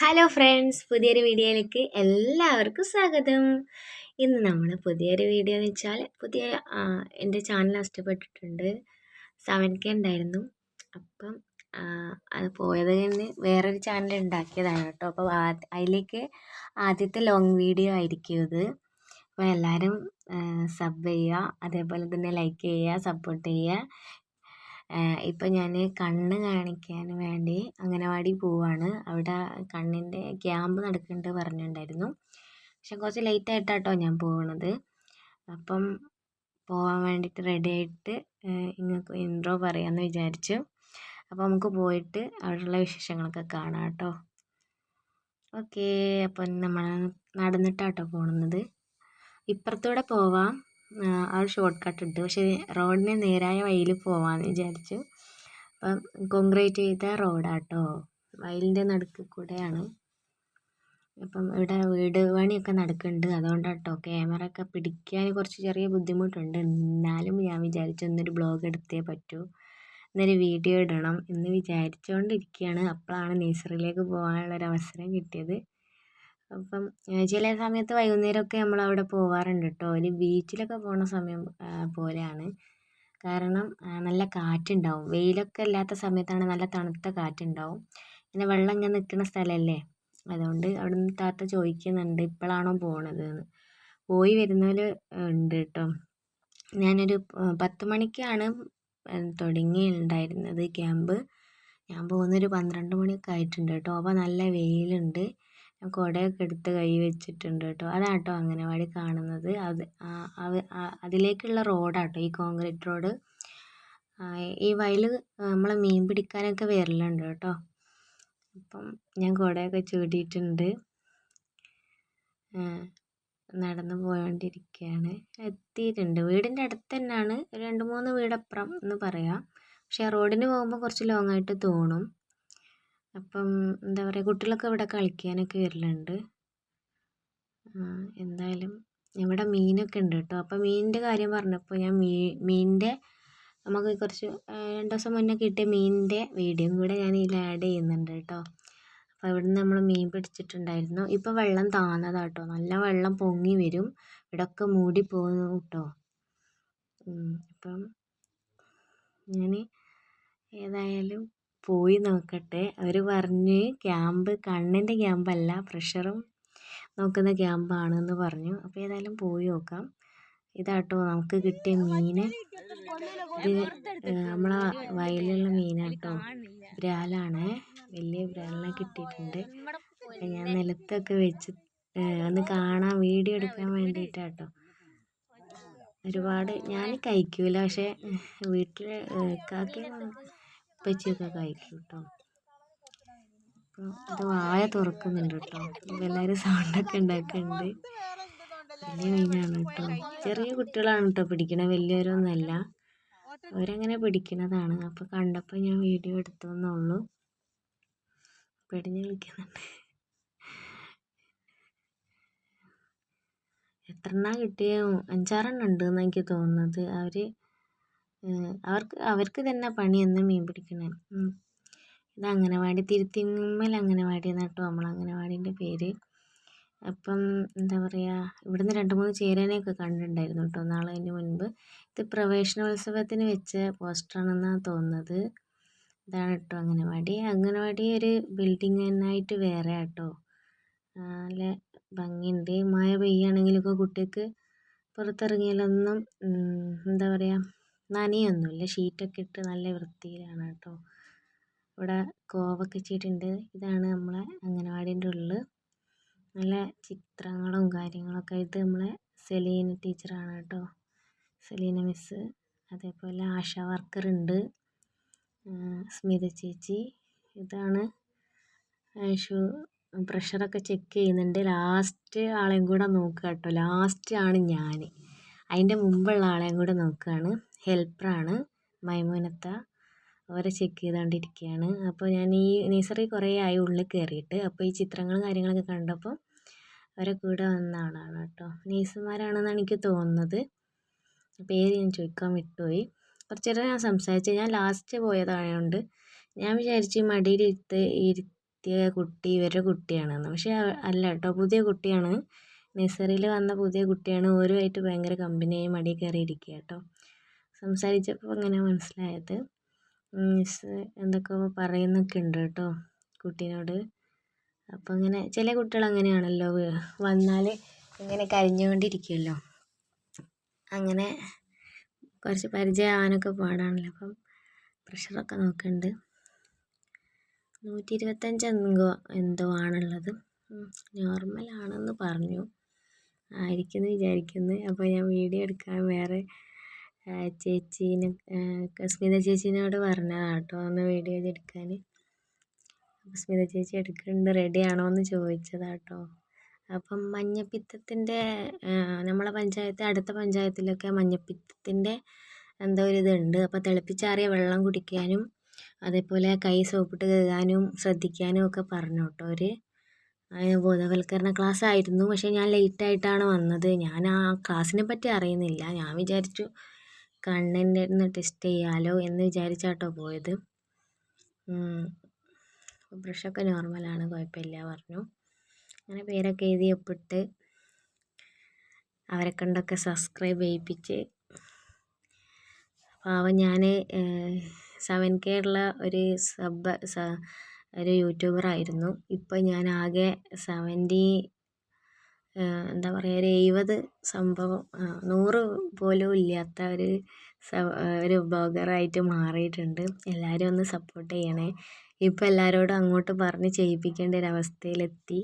Hello friends പുതിയൊരു വീഡിയോയിലേക്ക് എല്ലാവർക്കും സ്വാഗതം. ഇന്ന് നമ്മൾ പുതിയൊരു വീഡിയോ എന്ന് വെച്ചാൽ പുതിയ എന്റെ ചാനൽ നഷ്ടപ്പെട്ടിട്ടുണ്ട്. സെവൻ കെ ഉണ്ടായിരുന്നു. അപ്പം അത് പോയത് തന്നെ വേറൊരു ചാനൽ ഉണ്ടാക്കിയതാണ് കേട്ടോ. അപ്പോൾ അതിലേക്ക് ആദ്യത്തെ ലോങ് വീഡിയോ ആയിരിക്കും ഇത്. അപ്പോൾ എല്ലാവരും സബ് ചെയ്യുക അതേപോലെ തന്നെ ലൈക്ക് ചെയ്യുക സപ്പോർട്ട് ചെയ്യുക. ഇപ്പം ഞാൻ കണ്ണ് കാണിക്കാൻ വേണ്ടി അംഗനവാടി പോവാണ്. അവിടെ കണ്ണിന്റെ ക്യാമ്പ് നടക്കുന്നുണ്ട് പറഞ്ഞിട്ടുണ്ടായിരുന്നു. പക്ഷെ കുറച്ച് ലേറ്റ് ആയിട്ടാട്ടോ ഞാൻ പോവുന്നത് അപ്പം പോകാൻ വേണ്ടിയിട്ട് റെഡി ആയിട്ട് നിങ്ങൾക്ക് ഇൻട്രോ പറയാമെന്ന് വിചാരിച്ചു. അപ്പോൾ നമുക്ക് പോയിട്ട് അവിടെയുള്ള വിശേഷങ്ങളൊക്കെ കാണാം കേട്ടോ. ഓക്കേ അപ്പം നമ്മൾ നടന്നിട്ടാട്ടോ പോകുന്നത് ഇപ്പുറത്തൂടെ പോവാം. ആ ഒരു ഷോർട്ട് കട്ട് ഉണ്ട്. പക്ഷേ റോഡിന് നേരായ വഴിയിൽ പോവാന്ന് വിചാരിച്ചു. അപ്പം കോൺക്രീറ്റ് ചെയ്ത റോഡാട്ടോ വയലിന്റെ നടുക്ക് കൂടെയാണ്. അപ്പം ഇവിടെ വീട് പണിയൊക്കെ നടക്കുന്നുണ്ട്. അതുകൊണ്ടാട്ടോ ക്യാമറ ഒക്കെ പിടിക്കാൻ കുറച്ച് ചെറിയ ബുദ്ധിമുട്ടുണ്ട്. എന്നാലും ഞാൻ വിചാരിച്ചു ഇന്നൊരു ബ്ലോഗ് എടുത്തേ പറ്റൂ. ഇന്നൊരു വീഡിയോ ഇടണം എന്ന് വിചാരിച്ചുകൊണ്ടിരിക്കുകയാണ് അപ്പോഴാണ് നേഴ്സറിയിലേക്ക് പോകാനുള്ളൊരു അവസരം കിട്ടിയത്. അപ്പം ചില സമയത്ത് വൈകുന്നേരമൊക്കെ നമ്മളവിടെ പോകാറുണ്ട് കേട്ടോ ഒരു ബീച്ചിലൊക്കെ പോണ സമയം പോലെയാണ്. കാരണം നല്ല കാറ്റുണ്ടാവും. വെയിലൊക്കെ ഇല്ലാത്ത സമയത്താണ് നല്ല തണുത്ത കാറ്റുണ്ടാവും. പിന്നെ വെള്ളം ഇങ്ങനെ നിൽക്കുന്ന സ്ഥലമല്ലേ? അതുകൊണ്ട് അവിടുന്ന് താത്ത ചോദിക്കുന്നുണ്ട് ഇപ്പോഴാണോ പോണത് എന്ന് പോയി വരുന്നവർ ഉണ്ട് കേട്ടോ ഞാനൊരു പത്ത് മണിക്കാണ് തുടങ്ങിയിട്ടുണ്ടായിരുന്നത് ക്യാമ്പ്. ഞാൻ പോകുന്നൊരു പന്ത്രണ്ട് മണിയൊക്കെ ആയിട്ടുണ്ട് കേട്ടോ. അപ്പോൾ നല്ല വെയിലുണ്ട്. ഞാൻ കുടയൊക്കെ എടുത്ത് കൈ വെച്ചിട്ടുണ്ട് കേട്ടോ. അതാണ് കേട്ടോ അംഗനവാടി കാണുന്നത്. അത് അതിലേക്കുള്ള റോഡാട്ടോ ഈ കോൺക്രീറ്റ് റോഡ്. ഈ വയൽ നമ്മൾ മീൻ പിടിക്കാനൊക്കെ വരലുണ്ട് കേട്ടോ. അപ്പം ഞാൻ കുടയൊക്കെ ചൂടിയിട്ടുണ്ട്. നടന്നു പോയോണ്ടിരിക്കുകയാണ് എത്തിയിട്ടുണ്ട്. വീടിന്റെ അടുത്ത് തന്നെയാണ്. രണ്ട് മൂന്ന് വീടപ്പുറം എന്ന് പറയാം. പക്ഷേ റോഡിന് പോകുമ്പോൾ കുറച്ച് ലോങ്ങായിട്ട് തോന്നും. അപ്പം എന്താ പറയുക കുട്ടികളൊക്കെ ഇവിടെ കളിക്കാനൊക്കെ വരലുണ്ട്. എന്തായാലും ഇവിടെ മീനൊക്കെ ഉണ്ട് കേട്ടോ. അപ്പോൾ മീനിന്റെ കാര്യം പറഞ്ഞപ്പോൾ ഞാൻ മീനിന്റെ നമുക്ക് കുറച്ച് രണ്ട് ദിവസം മുന്നേ കിട്ടിയ മീനിന്റെ വീഡിയോയും കൂടെ ഞാൻ ഇതിൽ ആഡ് ചെയ്യുന്നുണ്ട് കേട്ടോ. അപ്പോൾ ഇവിടുന്ന് നമ്മൾ മീൻ പിടിച്ചിട്ടുണ്ടായിരുന്നു. ഇപ്പോൾ വെള്ളം താന്നതാട്ടോ നല്ല വെള്ളം പൊങ്ങി വരും. ഇവിടെയൊക്കെ മൂടി പോകുന്നു കേട്ടോ. അപ്പം ഞാൻ ഏതായാലും പോയി നോക്കട്ടെ. അവർ പറഞ്ഞ് ക്യാമ്പ് കണ്ണിന്റെ ക്യാമ്പല്ല പ്രഷറും നോക്കുന്ന ക്യാമ്പാണെന്ന് പറഞ്ഞു. അപ്പോൾ ഏതായാലും പോയി നോക്കാം. ഇതാട്ടോ നമുക്ക് കിട്ടിയ മീൻ ഇത് നമ്മളെ വയലുള്ള മീനാട്ടോ. ബ്രാലാണ് വലിയ ബ്രാലിനെ കിട്ടിയിട്ടുണ്ട്. ഞാൻ നിലത്തൊക്കെ വെച്ച് ഒന്ന് കാണാൻ വീഡിയോ എടുക്കാൻ വേണ്ടിയിട്ടാട്ടോ. ഒരുപാട് ഞാൻ കഴിക്കൂല പക്ഷേ വീട്ടിൽ കാക്കയും ഉപ്പച്ചിയൊക്കെ കഴിക്കും കേട്ടോ അപ്പോൾ അത് വായ തുറക്കുന്നുണ്ട് കേട്ടോ എല്ലാവരും സൗണ്ടൊക്കെ ഉണ്ടാക്കുന്നുണ്ട് വലിയ മീനാണ് കേട്ടോ ചെറിയ കുട്ടികളാണ് കേട്ടോ പിടിക്കണത് വലിയവരൊന്നുമല്ല. അവരങ്ങനെ പിടിക്കണതാണ്. അപ്പോൾ കണ്ടപ്പോൾ ഞാൻ വീഡിയോ എടുത്തു എന്നുള്ളൂ പിടിഞ്ഞ് കളിക്കുന്നുണ്ട്. എത്രണ്ണ കിട്ടിയ? അഞ്ചാറെണ്ണം ഉണ്ട് എന്നാണ് എനിക്ക് തോന്നുന്നത്. അവർ അവർക്ക് അവർക്ക് തന്നെ പണിയെന്നും മീൻ പിടിക്കണത് ഇത് അംഗനവാടി തിരുത്തിമ്മൽ അംഗനവാടി എന്നാണ് കേട്ടോ നമ്മളെ അംഗനവാടീന്റെ പേര്. അപ്പം എന്താ പറയുക ഇവിടുന്ന് രണ്ട് മൂന്ന് ചേരാനെയൊക്കെ കണ്ടിട്ടുണ്ടായിരുന്നു കേട്ടോ നാളെ അതിന് മുൻപ്. ഇത് പ്രവേശനോത്സവത്തിന് വെച്ച പോസ്റ്ററാണെന്നാണ് തോന്നുന്നത്. ഇതാണ് കേട്ടോ അംഗനവാടി. അംഗനവാടി ഒരു ബിൽഡിംഗ് തന്നെയായിട്ട് വേറെ കേട്ടോ നല്ല ഭംഗിയുണ്ട്. മഴ പെയ്യുകയാണെങ്കിലൊക്കെ കുട്ടികൾക്ക് പുറത്തിറങ്ങിയാലൊന്നും എന്താ പറയുക നനയൊന്നുമില്ല. ഷീറ്റൊക്കെ ഇട്ട് നല്ല വൃത്തിയിലാണ് കേട്ടോ. ഇവിടെ കോവക്ക ചെടിയുണ്ട് ഇതാണ് നമ്മളെ അംഗനവാടീന്റെ ഉള്ളിൽ നല്ല ചിത്രങ്ങളും കാര്യങ്ങളൊക്കെ ഇത് നമ്മളെ സെലീന ടീച്ചറാണ് കേട്ടോ. സെലീന മിസ് അതേപോലെ ആശ വർക്കർ ഉണ്ട്. സ്മിത ചേച്ചി. ഇതാണ് ഷു പ്രഷറൊക്കെ ചെക്ക് ചെയ്യുന്നുണ്ട്. ലാസ്റ്റ് ആളെയും കൂടെ നോക്കുക കേട്ടോ. ആണ് ഞാൻ അതിന്റെ മുമ്പുള്ള ആളെയും കൂടെ നോക്കുകയാണ്. ഹെൽപ്പറാണ് മൈമൂനത്ത. അവരെ ചെക്ക് ചെയ്തുകൊണ്ടിരിക്കുകയാണ് അപ്പോൾ ഞാൻ ഈ നഴ്സറി കുറേ ആയി ഉള്ളിൽ കയറിയിട്ട് അപ്പോൾ ഈ ചിത്രങ്ങളും കാര്യങ്ങളൊക്കെ കണ്ടപ്പോൾ അവരെ കൂടെ വന്ന ആളാണ് കേട്ടോ. നേഴ്സുമാരാണെന്നാണ് എനിക്ക് തോന്നുന്നത്. പേര് ഞാൻ ചോദിക്കാൻ വിട്ടുപോയി. കുറച്ച് നേരം ഞാൻ സംസാരിച്ചു ഞാൻ ലാസ്റ്റ് പോയതായതുകൊണ്ട് ഞാൻ വിചാരിച്ചു മടിയിലിരുത്ത് ഇരുത്തിയ കുട്ടി ഇവരുടെ കുട്ടിയാണെന്ന്. പക്ഷേ അല്ല കേട്ടോ പുതിയ കുട്ടിയാണ്. നഴ്സറിയിൽ വന്ന പുതിയ കുട്ടിയാണ്. ഓരുമായിട്ട് ഭയങ്കര കമ്പനിയായി മടി കയറി ഇരിക്കുക കേട്ടോ. സംസാരിച്ചപ്പോൾ അങ്ങനെ മനസ്സിലായത്. മിസ്സ് എന്തൊക്കെയോ പറയുന്നൊക്കെ ഉണ്ട് കേട്ടോ കുട്ടീനോട്. അപ്പോൾ അങ്ങനെ ചില കുട്ടികൾ അങ്ങനെയാണല്ലോ വന്നാൽ ഇങ്ങനെ കരഞ്ഞുകൊണ്ടിരിക്കുമല്ലോ അങ്ങനെ കുറച്ച് പരിചയമാവാനൊക്കെ പാടാണല്ലോ. അപ്പം പ്രഷറൊക്കെ നോക്കുന്നുണ്ട് നൂറ്റി ഇരുപത്തഞ്ച് എന്തോ എന്തോ ആണുള്ളത്. നോർമലാണെന്ന് പറഞ്ഞു. ആയിരിക്കുമെന്ന് വിചാരിക്കുന്നു. അപ്പോൾ ഞാൻ വീഡിയോ എടുക്കാൻ വേറെ ചേച്ചീനെ സ്മിത ചേച്ചീനോട് പറഞ്ഞതാണ് കേട്ടോ ഒന്ന് വീഡിയോ എടുക്കാൻ സ്മിത ചേച്ചി എടുക്കുന്നുണ്ട് റെഡി ആണോ എന്ന് ചോദിച്ചതാണ് കേട്ടോ അപ്പം മഞ്ഞപ്പിത്തത്തിന്റെ നമ്മളെ പഞ്ചായത്ത് അടുത്ത പഞ്ചായത്തിലൊക്കെ മഞ്ഞപ്പിത്തത്തിന്റെ എന്തോ ഒരു ഇതുണ്ട്. അപ്പോൾ തിളപ്പിച്ചാറിയ വെള്ളം കുടിക്കാനും അതേപോലെ കൈ സോപ്പിട്ട് കഴുകാനും ശ്രദ്ധിക്കാനും ഒക്കെ പറഞ്ഞു കേട്ടോ അവർ ബോധവൽക്കരണ ക്ലാസ് ആയിരുന്നു പക്ഷേ ഞാൻ ലേറ്റായിട്ടാണ് വന്നത്. ഞാൻ ആ ക്ലാസ്സിനെ പറ്റി അറിയുന്നില്ല. ഞാൻ വിചാരിച്ചു കണ്ണിന്റെ ഒന്ന് ടെസ്റ്റ് ചെയ്യാമല്ലോ എന്ന് വിചാരിച്ചാട്ടോ പോയത്. ബ്രഷൊക്കെ നോർമലാണ് കുഴപ്പമില്ല പറഞ്ഞു. അങ്ങനെ പേരൊക്കെ എഴുതി ഒപ്പിട്ട് അവരെ കണ്ടൊക്കെ സബ്സ്ക്രൈബ് ചെയ്യിപ്പിച്ച്. പാവം ഞാൻ സെവൻ കെ ഉള്ള ഒരു സബ് ഒരു യൂട്യൂബർ ആയിരുന്നു. ഇപ്പോൾ ഞാൻ ആകെ സെവന്റി എന്താ പറയുക ഒരു എഴുപത് സംഭവം നൂറ് പോലും ഇല്ലാത്ത ഒരു ഒരു ബ്ലോഗറായിട്ട് മാറിയിട്ടുണ്ട്. എല്ലാവരും ഒന്ന് സപ്പോർട്ട് ചെയ്യണേ. ഇപ്പോൾ എല്ലാവരോടും അങ്ങോട്ട് പറഞ്ഞ് ചെയ്യിപ്പിക്കേണ്ട ഒരു അവസ്ഥയിലെത്തി.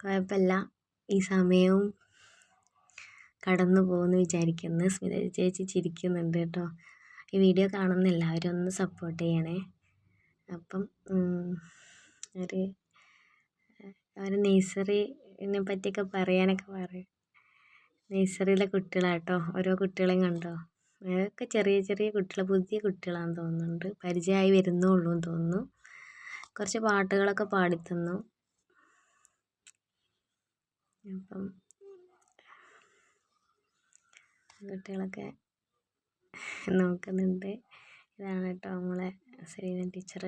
കുഴപ്പമില്ല. ഈ സമയവും കടന്നു പോകുമെന്ന് വിചാരിക്കുന്നു. സ്മിത ചേച്ചി ചിരിക്കുന്നുണ്ട് കേട്ടോ. ഈ വീഡിയോ കാണുന്ന എല്ലാവരും ഒന്ന് സപ്പോർട്ട് ചെയ്യണേ. അപ്പം ഒരു ഒരു നേഴ്സറിനെ പറ്റിയൊക്കെ പറയാനൊക്കെ പറയും. നേഴ്സറിയിലെ കുട്ടികളാട്ടോ. ഓരോ കുട്ടികളെയും കണ്ടോ? അതൊക്കെ ചെറിയ ചെറിയ കുട്ടികൾ പുതിയ കുട്ടികളാണെന്ന് തോന്നുന്നുണ്ട്. പരിചയമായി വരുന്നുള്ളൂ എന്ന് തോന്നുന്നു. കുറച്ച് പാട്ടുകളൊക്കെ പാടിത്തന്നു. അപ്പം കുട്ടികളൊക്കെ നോക്കുന്നുണ്ട്. ഇതാണ് കേട്ടോ നമ്മളെ സെലീന ടീച്ചർ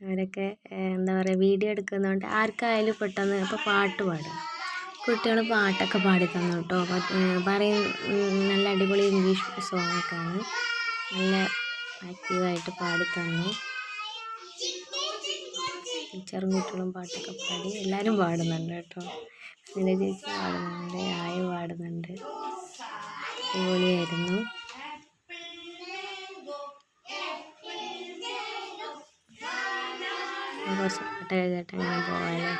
അവരൊക്കെ എന്താ പറയുക വീഡിയോ എടുക്കുന്നതുകൊണ്ട് ആർക്കായാലും പെട്ടെന്ന് ഇപ്പോൾ പാട്ട് പാടുക കുട്ടികൾ പാട്ടൊക്കെ പാടി തന്നു കേട്ടോ. പറയും നല്ല അടിപൊളി ഇംഗ്ലീഷ് സോങ്ങൊക്കെയാണ് നല്ല ആക്റ്റീവായിട്ട് പാടി തന്നു. ടീച്ചറും കുട്ടികളും പാട്ടൊക്കെ പാടി എല്ലാവരും പാടുന്നുണ്ട് കേട്ടോ. സ്മിത ചേച്ചി പാടുന്നുണ്ട് ആയ പാടുന്നുണ്ട്. അടിപൊളിയായിരുന്നു. കുറച്ച് പോകാമല്ലേ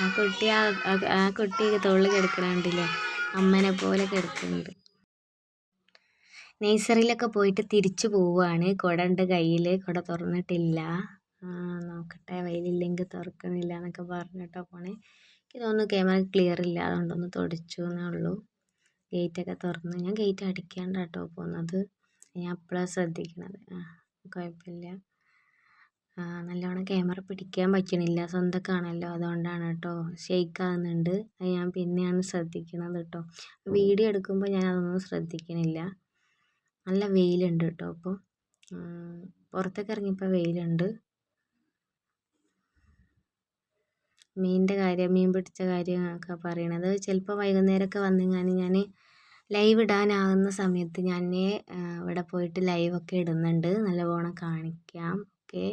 ആ കുട്ടി ആ കുട്ടി തൊള്ളി കിടക്കണുണ്ടല്ലേ? അമ്മനെ പോലെ കിടക്കുന്നുണ്ട്. നേഴ്സറിയിലൊക്കെ പോയിട്ട് തിരിച്ചു പോവുകയാണ്. കുട ഉണ്ട് കയ്യിൽ കുട തുറന്നിട്ടില്ല. വെയിലില്ലെങ്കിൽ തുറക്കണില്ല എന്നൊക്കെ പറഞ്ഞിട്ടോ പോണേ. എനിക്ക് തോന്നുന്നു ക്യാമറ ക്ലിയർ ഇല്ല അതുകൊണ്ടൊന്ന് തുടച്ചു എന്നേ ഉള്ളൂ. ഗേറ്റൊക്കെ തുറന്ന്. ഞാൻ ഗേറ്റ് അടിക്കാണ്ട് കേട്ടോ പോകുന്നത്. ഞാൻ അപ്പോഴാണ് ശ്രദ്ധിക്കണത്? കുഴപ്പമില്ല. നല്ലോണം ക്യാമറ പിടിക്കാൻ പറ്റണില്ല. സ്വന്തക്കാണല്ലോ. അതുകൊണ്ടാണ് കേട്ടോ ഷെയ്ക്ക് ആകുന്നുണ്ട് അത് ഞാൻ പിന്നെയാണ് ശ്രദ്ധിക്കണത് കേട്ടോ വീഡിയോ എടുക്കുമ്പോൾ ഞാൻ അതൊന്നും ശ്രദ്ധിക്കണില്ല. നല്ല വെയിലുണ്ട് കേട്ടോ അപ്പോൾ പുറത്തേക്ക് ഇറങ്ങിയപ്പോൾ വെയിലുണ്ട്. മീനിന്റെ കാര്യം മീൻ പിടിച്ച കാര്യമൊക്കെ പറയണത്. ചിലപ്പോൾ വൈകുന്നേരമൊക്കെ വന്നെങ്ങാനും ഞാൻ ലൈവ് ഇടാനാകുന്ന സമയത്ത് ഞാൻ ഇവിടെ പോയിട്ട് ലൈവൊക്കെ ഇടുന്നുണ്ട്. നല്ലവണ്ണം കാണിക്കാം. ഓക്കെ.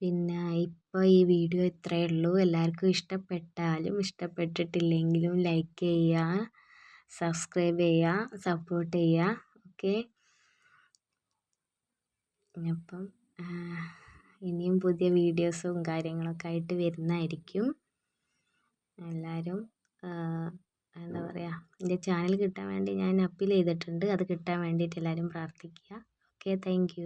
പിന്നെ ഇപ്പോൾ ഈ വീഡിയോ ഇത്രയേ ഉള്ളൂ. എല്ലാവർക്കും ഇഷ്ടപ്പെട്ടാലും ഇഷ്ടപ്പെട്ടിട്ടില്ലെങ്കിലും ലൈക്ക് ചെയ്യുക സബ്സ്ക്രൈബ് ചെയ്യുക സപ്പോർട്ട് ചെയ്യുക ഓക്കെ. അപ്പം ഇനിയും പുതിയ വീഡിയോസും കാര്യങ്ങളൊക്കെ ആയിട്ട് വരുന്നതായിരിക്കും. എല്ലാവരും എന്താ പറയുക എന്റെ ചാനൽ കിട്ടാൻ വേണ്ടി ഞാൻ അപ്പീൽ ചെയ്തിട്ടുണ്ട്. അത് കിട്ടാൻ വേണ്ടിയിട്ട് എല്ലാവരും പ്രാർത്ഥിക്കുക. Okay thank